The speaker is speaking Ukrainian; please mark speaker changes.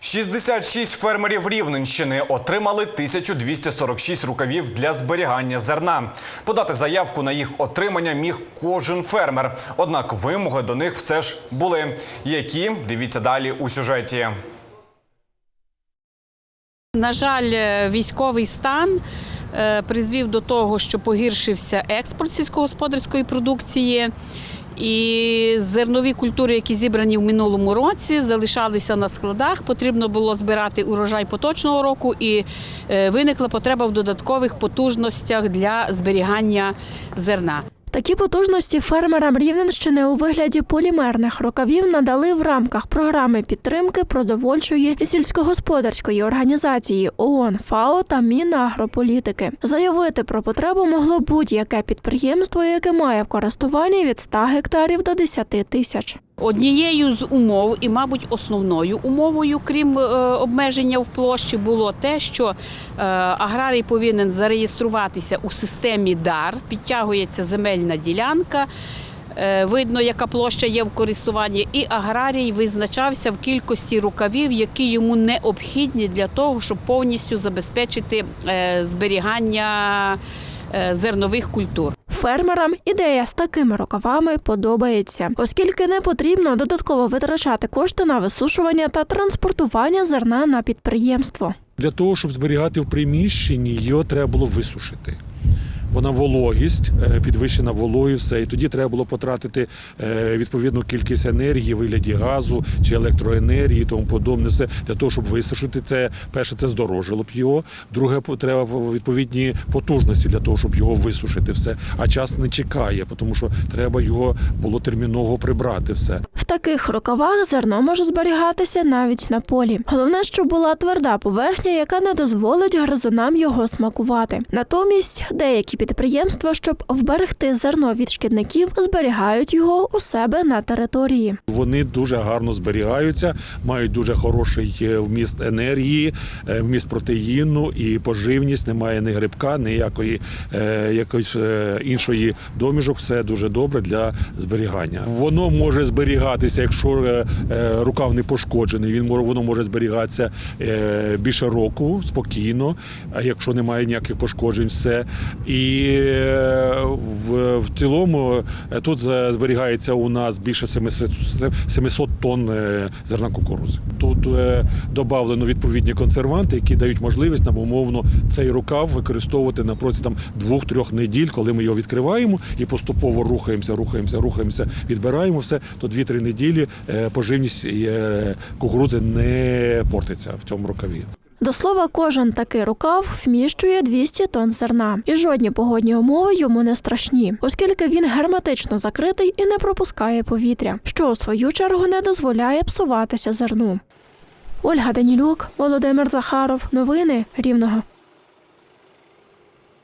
Speaker 1: 66 фермерів Рівненщини отримали 1246 рукавів для зберігання зерна. Подати заявку на їх отримання міг кожен фермер. Однак вимоги до них все ж були. Які дивіться далі у сюжеті.
Speaker 2: На жаль, е, військовий стан е, призвів до того, що погіршився експорт сільськогосподарської продукції. І зернові культури, які зібрані в минулому році, залишалися на складах. Потрібно було збирати урожай поточного року, і е, виникла потреба в додаткових потужностях для зберігання зерна.
Speaker 3: Такі потужності фермерам Рівненщини у вигляді полімерних рукавів надали в рамках програми підтримки продовольчої і сільськогосподарської організації ООН, ФАО та Мінагрополітики. Заявити про потребу могло будь-яке підприємство, яке має в користуванні від 100 гектарів до 10 тисяч.
Speaker 2: Однією з умов, і, мабуть, основною умовою, крім е, обмеження в площі, було те, що е, аграрій повинен зареєструватися у системі ДАР, підтягується земельна ділянка. е, Видно, яка площа є в користуванні, і аграрій визначався в кількості рукавів, які йому необхідні для того, щоб повністю забезпечити зберігання зернових культур.
Speaker 3: Фермерам ідея з такими рукавами подобається, оскільки не потрібно додатково витрачати кошти на висушування та транспортування зерна на підприємство.
Speaker 4: Для того, щоб зберігати в приміщенні, його треба було висушити. Вона вологість, е, підвищена вологість, все. І тоді треба було потратити е, відповідну кількість енергії, вигляді газу чи електроенергії, тому подобне, все для того, щоб висушити це. Перше, це здорожало б його. Друге, треба відповідні потужності для того, щоб його висушити все. А час не чекає, тому що треба його було терміново прибрати все.
Speaker 3: В таких рукавах зерно може зберігатися навіть на полі. Головне, щоб була тверда поверхня, яка не дозволить гризунам його смакувати. Натомість деякі підприємства, щоб вберегти зерно від шкідників, зберігають його у себе на території.
Speaker 4: Вони дуже гарно зберігаються, мають дуже хороший е, вміст енергії, е, вміст протеїну і поживність. Немає ні грибка, ніякої е, якоїсь іншої доміжок. Все дуже добре для зберігання. Воно може зберігатися, якщо рукав не пошкоджений. Він воно може зберігатися більше року спокійно. А якщо немає ніяких пошкоджень, все і е, в, в цілому е, тут зберігається у нас більше 700, 700 тонн е, зерна кукурузи. Тут додавлено відповідні консерванти, які дають можливість нам умовно цей рукав використовувати на протязі двох-трьох неділь, коли ми його відкриваємо і поступово рухаємося, рухаємося, рухаємося, відбираємо все. То 2-3 неділі поживність кукурудзи не портиться в цьому рукаві.
Speaker 3: До слова, кожен такий рукав вміщує 200 тонн зерна, і жодні погодні умови йому не страшні, оскільки він герметично закритий і не пропускає повітря, що у свою чергу не дозволяє псуватися зерну. Ольга Данілюк, Володимир Захаров. Новини Рівного.